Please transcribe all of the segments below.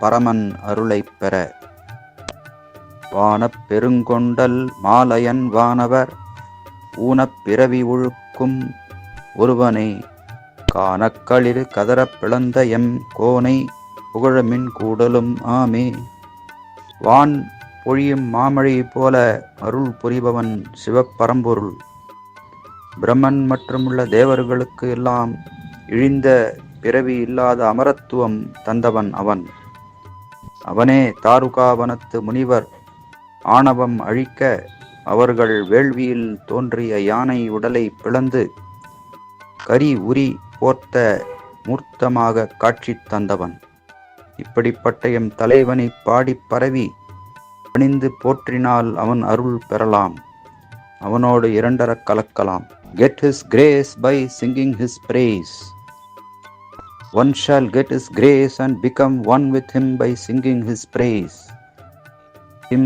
பரமன் அருளைப் பெற. வானப் பெருங்கொண்டல் மாலையன் வானவர் ஊனப் பிறவி ஒழுக்கும் ஒருவனே. கானக்களிறு கதறப் பிளந்த எம் கோனை புகழமின் கூடலும் ஆமே. வான் பொழியும் மாமழை போல அருள் புரிபவன் சிவப்பரம்பொருள். பிரம்மன் மற்றுமுள்ள தேவர்களுக்கு எல்லாம் இழிந்த பிறவி இல்லாத அமரத்துவம் தந்தவன் அவன். அவனே தாருகாவனத்து முனிவர். ஆணவம் அழிக்க அவர்கள் வேள்வியில் தோன்றிய யானை உடலை பிளந்து கரி உரி போர்த்த மூர்த்தமாக காட்சி தந்தவன். இப்படிப்பட்ட எம் தலைவனை பாடிப் பரவி பணிந்து போற்றினால் அவன் அருள் பெறலாம். அவனோடு இரண்டரக் கலக்கலாம். Get his grace by singing his praise one shall get his grace and become one with him by singing his praise him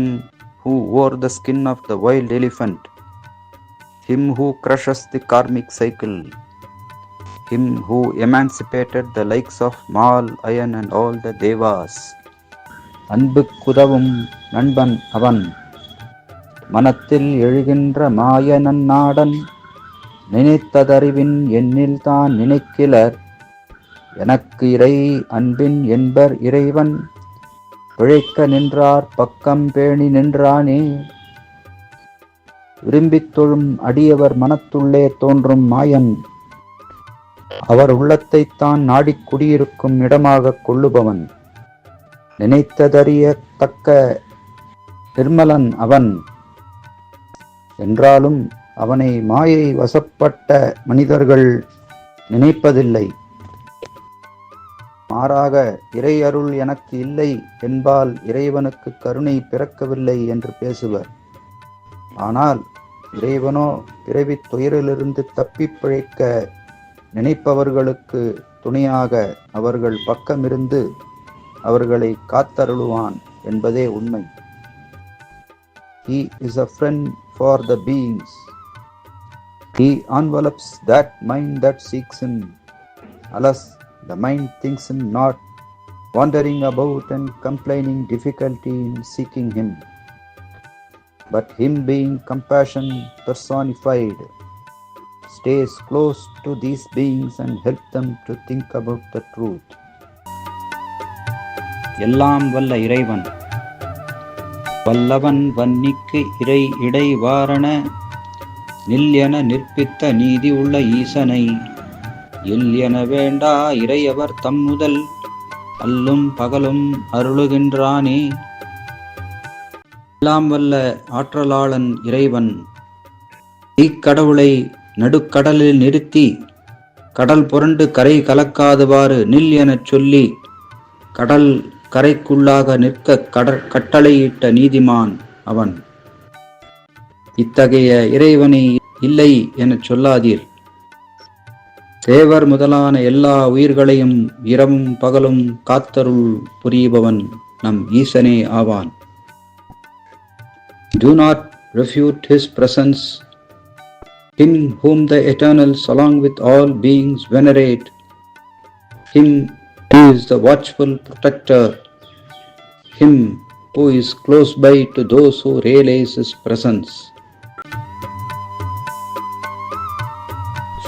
who wore the skin of the wild elephant him who crushes the karmic cycle him who emancipated the likes of Mal, Ayan and all the Devas. அன்புக்குதவும் நண்பன் அவன் மனத்தில் எழுகின்ற மாயனன் நாடன் நினைத்ததறிவின் எண்ணில் தான் நினைக்கிலர் எனக்கு இறை அன்பின் என்பர் இறைவன் பிழைக்க நின்றார் பக்கம் பேணி நின்றானே. விரும்பித் தொழும் அடியவர் மனத்துள்ளே தோன்றும் மாயன். அவர் உள்ளத்தைத் தான் நாடிக் குடியிருக்கும் இடமாகக் கொள்ளுபவன். நினைத்ததறிய தக்க நிர்மலன் அவன். என்றாலும் அவனை மாயை வசப்பட்ட மனிதர்கள் நினைப்பதில்லை. மாறாக இறை அருள் எனக்கு இல்லை என்பால் இறைவனுக்கு கருணை பிறக்கவில்லை என்று பேசுவர் ஆனால் இறைவனோ பிறவி துயரிலிருந்து தப்பிப் பிழைக்க நினைப்பவர்களுக்கு துணையாக அவர்கள் பக்கமிருந்து அவர்களை காத்தருளுவான் என்பதே உண்மை He is a friend for the beings. He envelops that mind that seeks him. Alas, the mind thinks him not, wandering about and complaining difficulty in seeking him. But him being compassion personified, stays close to these beings and help them to think about the truth. எல்லாம் வல்ல இறைவன் வல்லவன் வன்னிக்கு இறை இடைவாரண நில் என நிற்பித்த நீதி உள்ள ஈசனை L என வேண்டா இறையவர் தம் முதல். அல்லும் பகலும் அருளுகின்றானே. எல்லாம் வல்ல ஆற்றலாளன் இறைவன். இக்கடவுளை நடுக்கடலில் நிறுத்தி கடல் புரண்டு கரை கலக்காதவாறு நில் எனச் சொல்லி கடல் கரைக்குள்ளாக நிற்க கடற் கட்டளையிட்ட நீதிமான் அவன். இத்தகைய இறைவனை இல்லை எனச் சொல்லாதீர். தேவர் முதலான எல்லா உயிர்களையும் இரவும் பகலும் காத்தருள் புரிபவன் நம் ஈசனே ஆவான் Do not refute his presence. Him whom the Eternals, along with all beings, venerate. Him who is the watchful protector. Him who is close by to those who realize his presence.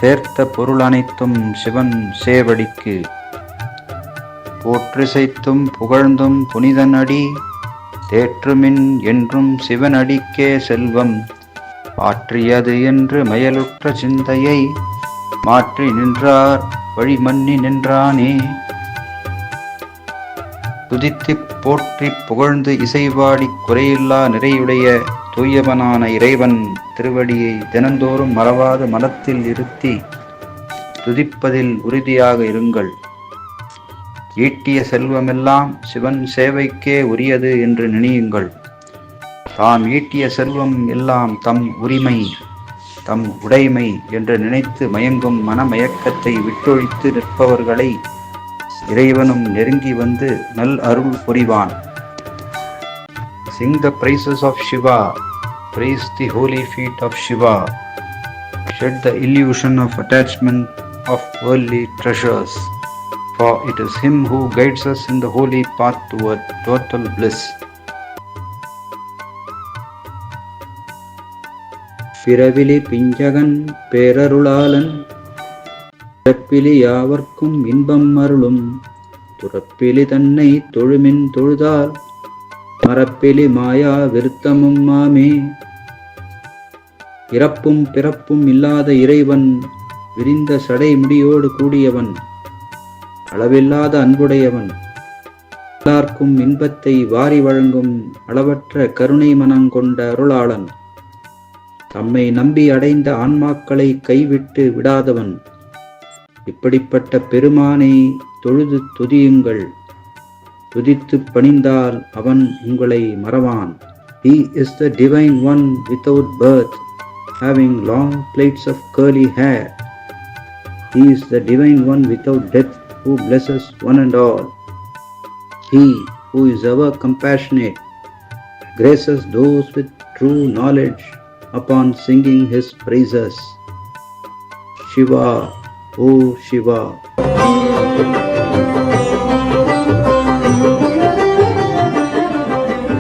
சேர்த்த பொருள் அனைத்தும் சிவன் சேவடிக்கு. போற்றிசைத்தும் புகழ்ந்தும் புனிதன் அடி தேற்றுமின் என்றும் சிவனடிக்கே செல்வம். ஆற்றியது என்று மயலுற்ற சிந்தையை மாற்றி நின்றார் வழிமன்னி நின்றானே. துதித்துப் போற்றிப் புகழ்ந்து இசைவாடி குறையில்லா நிறையுடைய தூயவனான இறைவன் திருவடியை தினந்தோறும் மறவாத மனத்தில் இருத்தி துதிப்பதில் உறுதியாக இருங்கள். ஈட்டிய செல்வமெல்லாம் சிவன் சேவைக்கே உரியது என்று நினையுங்கள். தாம் ஈட்டிய செல்வம் எல்லாம் தம் உரிமை தம் உடைமை என்று நினைத்து மயங்கும் மனமயக்கத்தை விட்டொழித்து நிற்பவர்களை இறைவனும் நெருங்கி வந்து நல் அருள் புரிவான். Sing the praises of Shiva, praise the holy feet of Shiva, shed the illusion of attachment of worldly treasures, for it is Him who guides us in the holy path toward total bliss. பிறவிலி பிஞ்சகன் பேரருளாளன் பிறப்பிலி யாவர்க்கும் இன்பம் அருளும் துறப்பிலி தன்னை தொழுமின் தொழுதால் மரப்பெலி மாயா விருத்தமும் மாமே. இறப்பும் பிறப்பும் இல்லாத இறைவன் விரிந்த சடை முடியோடு கூடியவன் அளவில்லாத அன்புடையவன். எல்லார்க்கும் இன்பத்தை வாரி வழங்கும் அளவற்ற கருணை மனம் கொண்ட அருளாளன். தம்மை நம்பி அடைந்த ஆன்மாக்களை கைவிட்டு விடாதவன். இப்படிப்பட்ட பெருமானை தொழுது துதியுங்கள். துதித்து பணிந்தால் அவன் உங்களை மறவான் He is the divine one without birth, having long plaits of curly hair. He is the divine one without death, who blesses one and all. He who is ever compassionate, graces those with true knowledge upon singing his praises. Shiva, O Shiva.